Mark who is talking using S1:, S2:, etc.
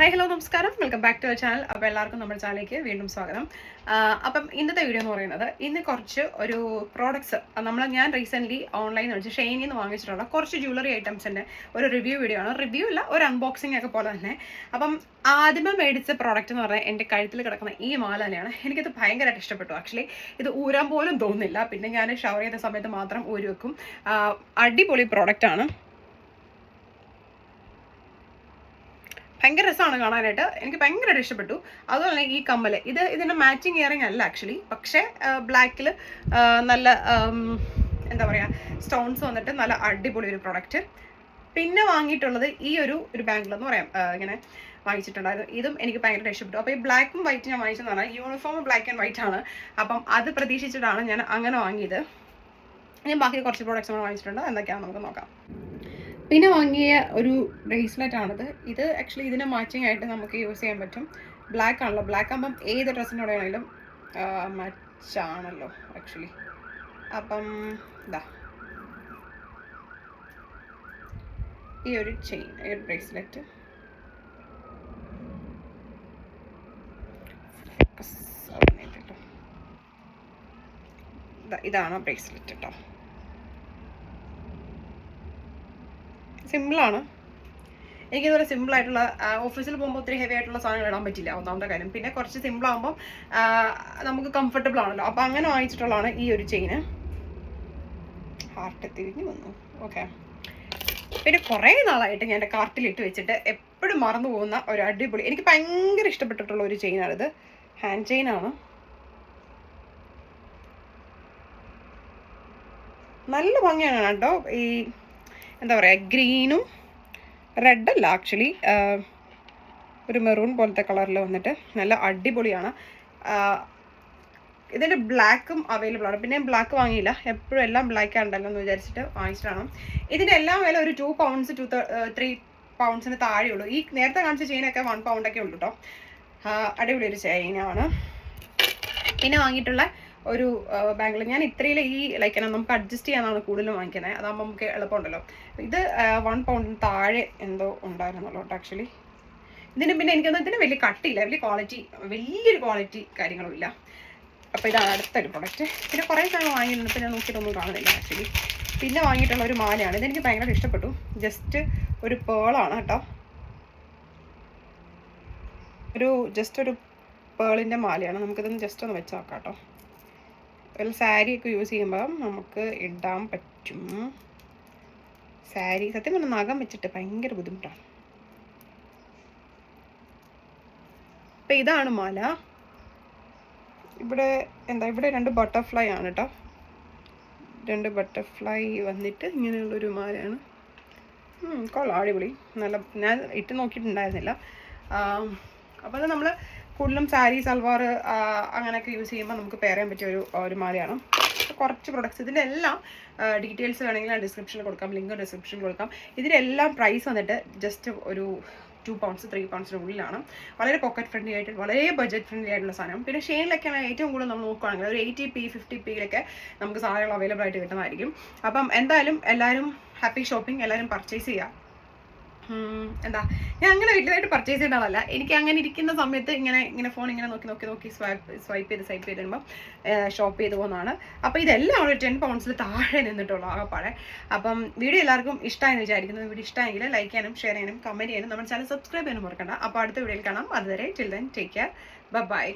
S1: Hi hello നമസ്കാരം. Welcome back to our channel അപ്പോൾ എല്ലാവർക്കും നമ്മുടെ ചാനലിലേക്ക് വീണ്ടും സ്വാഗതം. അപ്പം ഇന്നത്തെ വീഡിയോ എന്ന് പറയുന്നത് ഇന്ന് കുറച്ച് ഒരു പ്രോഡക്ട്സ് നമ്മൾ ഞാൻ റീസെന്റ്ലി ഓൺലൈൻ വെച്ച് ഷെയിനിൽ നിന്ന് വാങ്ങിച്ചിട്ടുള്ള കുറച്ച് ജ്വല്ലറി ഐറ്റംസിന്റെ ഒരു റിവ്യൂ വീഡിയോ ആണ്. റിവ്യൂ ഇല്ല ഒരു അൺബോക്സിംഗ് ഒക്കെ പോലെ തന്നെ. അപ്പം ആദ്യമേ മേടിച്ച പ്രോഡക്റ്റ് എന്ന് പറഞ്ഞാൽ എന്റെ കഴുത്തിൽ കിടക്കുന്ന ഈ മാല തന്നെയാണ്. എനിക്കത് ഭയങ്കരമായിട്ട് ഇഷ്ടപ്പെട്ടു. ആക്ച്വലി ഇത് ഊരാൻ പോലും തോന്നുന്നില്ല. പിന്നെ ഞാൻ ഷവർ ചെയ്ത സമയത്ത് മാത്രം ഊരി വെക്കും. അടിപൊളി പ്രോഡക്റ്റ് ഭയങ്കര രസമാണ് കാണാനായിട്ട്. എനിക്ക് ഭയങ്കരമായിട്ട് ഇഷ്ടപ്പെട്ടു. അതുപോലെ ഈ കമ്മൽ ഇത് ഇതിന്റെ മാച്ചിങ് ഇയറിങ് അല്ല ആക്ച്വലി പക്ഷേ ബ്ലാക്കിൽ നല്ല എന്താ പറയുക സ്റ്റോൺസ് വന്നിട്ട് നല്ല അടിപൊളി ഒരു പ്രൊഡക്റ്റ് പിന്നെ വാങ്ങിയിട്ടുള്ളത് ഈ ഒരു ഒരു ബാംഗിൾ എന്ന് പറയാം. ഇങ്ങനെ വാങ്ങിച്ചിട്ടുണ്ടായിരുന്നു. ഇതും എനിക്ക് ഭയങ്കര ഇഷ്ടപ്പെട്ടു. അപ്പോൾ ഈ ബ്ലാക്കും വൈറ്റ് ഞാൻ വാങ്ങിച്ചെന്ന് പറഞ്ഞാൽ യൂണിഫോം ബ്ലാക്ക് ആൻഡ് വൈറ്റ് ആണ്. അപ്പം അത് പ്രതീക്ഷിച്ചിട്ടാണ് ഞാൻ അങ്ങനെ വാങ്ങിയത്. ഞാൻ ബാക്കി കുറച്ച് പ്രോഡക്റ്റ്സ് നമ്മൾ വാങ്ങിച്ചിട്ടുണ്ട്. എന്തൊക്കെയാണെന്ന് നമുക്ക് നോക്കാം. പിന്നെ വാങ്ങിയ ഒരു ബ്രേസ്ലെറ്റ് ആണത്. ഇത് ആക്ച്വലി ഇതിന് മാച്ചിങ് ആയിട്ട് നമുക്ക് യൂസ് ചെയ്യാൻ പറ്റും. ബ്ലാക്ക് ആണല്ലോ. ബ്ലാക്ക് ആകുമ്പം ഏത് ഡ്രസ്സിനോട് ആണെങ്കിലും മാച്ച് ആണല്ലോ ആക്ച്വലി അപ്പം ഇതാ ഈ ഒരു ചെയിൻ ഈ ഒരു ബ്രേസ്ലെറ്റ് ഇതാണ് ബ്രേസ്ലെറ്റ് കേട്ടോ സിമ്പിളാണ്. എനിക്കിതുപോലെ സിമ്പിൾ ആയിട്ടുള്ള ഓഫീസിൽ പോകുമ്പോൾ ഒത്തിരി ഹെവി ആയിട്ടുള്ള സാധനങ്ങൾ ഇടാൻ പറ്റില്ല ഒന്നാമത്തെ കാര്യം. പിന്നെ കുറച്ച് സിമ്പിൾ ആകുമ്പോൾ നമുക്ക് കംഫർട്ടബിൾ ആണല്ലോ. അപ്പോൾ അങ്ങനെ വാങ്ങിച്ചിട്ടുള്ളതാണ് ഈ ഒരു ചെയിന്. ഹാർട്ട് തിരിഞ്ഞു വന്നു. ഓക്കെ പിന്നെ കുറേ നാളായിട്ട് ഞാൻ എന്റെ കാർട്ടിൽ ഇട്ട് വെച്ചിട്ട് എപ്പോഴും മറന്നു പോകുന്ന ഒരു അടിപൊളി എനിക്ക് ഭയങ്കര ഇഷ്ടപ്പെട്ടിട്ടുള്ള ഒരു ചെയിനാണ് ഇത്. ഹാൻഡ് ചെയിനാണ് നല്ല ഭംഗിയാണ് കേട്ടോ. ഈ എന്താ പറയുക ഗ്രീനും റെഡ് അല്ല ആക്ച്വലി ഒരു മെറൂൺ പോലത്തെ കളറിൽ വന്നിട്ട് നല്ല അടിപൊളിയാണ്. ഇതിന്റെ ബ്ലാക്കും അവൈലബിൾ ആണ്. പിന്നെ ബ്ലാക്ക് വാങ്ങിയില്ല. എപ്പോഴും എല്ലാം ബ്ലാക്ക് ആണ്ടല്ലോ എന്ന് വിചാരിച്ചിട്ട് വാങ്ങിച്ചിട്ടാണ് ഇതിന്റെ എല്ലാം വില ഒരു ടു പൗണ്ട്സ് ടു ത്രീ പൗണ്ട്സിന് താഴെയുള്ളൂ ഈ നേരത്തെ കാണിച്ച ചെയിനൊക്കെ വൺ പൗണ്ടൊക്കെ ഉള്ളൂ കേട്ടോ അടിപൊളി ഒരു ചെയിനാണ്. പിന്നെ വാങ്ങിയിട്ടുള്ള ഒരു ബാംഗിൾ ഞാൻ ഇത്രയിൽ ഈ ലൈക്ക് നമുക്ക് അഡ്ജസ്റ്റ് ചെയ്യാനാണ് കൂടുതലും വാങ്ങിക്കുന്നത് അതാകുമ്പോൾ നമുക്ക് എളുപ്പമുണ്ടല്ലോ. ഇത് വൺ പൗണ്ടിന് താഴെ എന്തോ ഉണ്ടായിരുന്നല്ലോ ആക്ച്വലി ഇതിന് പിന്നെ എനിക്കൊന്നും ഇതിന് വലിയ കട്ടിയില്ല. വലിയ ക്വാളിറ്റി വലിയൊരു ക്വാളിറ്റി കാര്യങ്ങളും ഇല്ല. അപ്പോൾ ഇതാണ് അടുത്തൊരു പ്രൊഡക്റ്റ് പിന്നെ കുറേ സാധനം വാങ്ങിയിട്ടുണ്ട്. ഇപ്പോൾ ഞാൻ നോക്കിയിട്ടൊന്നും കാണുന്നില്ല ആക്ച്വലി പിന്നെ വാങ്ങിയിട്ടുള്ള ഒരു മാലയാണ്. ഇതെനിക്ക് ഭയങ്കര ഇഷ്ടപ്പെട്ടു. ജസ്റ്റ് ഒരു പേളാണ് കേട്ടോ. ഒരു ജസ്റ്റ് ഒരു പേളിന്റെ മാലയാണ്. നമുക്കിതൊന്ന് ജസ്റ്റ് ഒന്ന് വെച്ച് നോക്കാം കേട്ടോ. സാരി ഒക്കെ യൂസ് ചെയ്യുമ്പോൾ നമുക്ക് ഇടാൻ പറ്റും. സാരി സത്യം പറഞ്ഞാൽ നഖം വെച്ചിട്ട് ഭയങ്കര ബുദ്ധിമുട്ടാണ് അപ്പം ഇതാണ് മാല. ഇവിടെ എന്താ ഇവിടെ രണ്ട് ബട്ടർഫ്ലൈ ആണ് കേട്ടോ രണ്ട് ബട്ടർഫ്ലൈ വന്നിട്ട് ഇങ്ങനെയുള്ളൊരു മാലയാണ്. കൊള്ളാം അടിപൊളി. നല്ല ഞാൻ ഇട്ട് നോക്കിയിട്ടുണ്ടായിരുന്നില്ല. അപ്പോൾ നമ്മൾ കൂടുതലും സാരി സൽവാർ അങ്ങനെയൊക്കെ യൂസ് ചെയ്യുമ്പോൾ നമുക്ക് ചെയ്യാൻ പറ്റിയ ഒരു ഒരു മാലയാണ്. കുറച്ച് പ്രൊഡക്ട്സ് ഇതിന്റെ എല്ലാം ഡീറ്റെയിൽസ് വേണമെങ്കിൽ ഞാൻ ഡിസ്ക്രിപ്ഷനിൽ കൊടുക്കാം ലിങ്ക് ഡിസ്ക്രിപ്ഷനിൽ കൊടുക്കാം. ഇതിന്റെ എല്ലാം പ്രൈസ് വന്നിട്ട് ജസ്റ്റ് ഒരു ടു പൗണ്ട്സ് ത്രീ പൗണ്ട്സിന് ഉള്ളിലാണ്. വളരെ പോക്കറ്റ് ഫ്രണ്ട്ലി ആയിട്ട് വളരെ ബഡ്ജറ്റ് ഫ്രണ്ട്ലി ആയിട്ടുള്ള സാധനം. പിന്നെ ഷെയിനിലൊക്കെയാണ് ഏറ്റവും കൂടുതൽ നമ്മൾ നോക്കുകയാണെങ്കിൽ ഒരു എയ്റ്റി പി ഫിഫ്റ്റി പിയിലൊക്കെ നമുക്ക് സാധനങ്ങൾ അവൈലബിൾ ആയിട്ട് കിട്ടുന്നതായിരിക്കും. അപ്പം എന്തായാലും എല്ലാവരും ഹാപ്പി ഷോപ്പിംഗ് എല്ലാവരും പർച്ചേസ് ചെയ്യുക. എന്താ ഞാൻ അങ്ങനെ വലിയതായിട്ട് പർച്ചേസ് ചെയ്യേണ്ട ആളല്ല എനിക്ക് അങ്ങനെ ഇരിക്കുന്ന സമയത്ത് ഇങ്ങനെ ഇങ്ങനെ ഫോൺ ഇങ്ങനെ നോക്കി നോക്കി നോക്കി സ്വൈപ്പ് സ്വൈപ്പ് ചെയ്ത് സ്വൈപ്പ് ചെയ്ത് വരുമ്പോൾ ഷോപ്പ് ചെയ്ത് പോകുന്നതാണ് അപ്പോൾ ഇതെല്ലാം ഒരു ടെൻ പൗണ്ട്സിൽ താഴെ നിന്നിട്ടുള്ളൂ ആകപ്പാടെ. അപ്പം വീഡിയോ എല്ലാവർക്കും ഇഷ്ടമായെന്ന് വിചാരിക്കുന്നു. വീഡിയോ ഇഷ്ടമായെങ്കിൽ ലൈക്ക് ചെയ്യാനും ഷെയർ ചെയ്യാനും കമന്റ് ചെയ്യാനും നമ്മുടെ ചാനൽ സബ്സ്ക്രൈബ് ചെയ്യാനും മറക്കണ്ട. അപ്പോൾ അടുത്ത വീഡിയോയിൽ കാണാം. അതുവരെ ടിൽ ടേക്ക് കെയർ ബൈ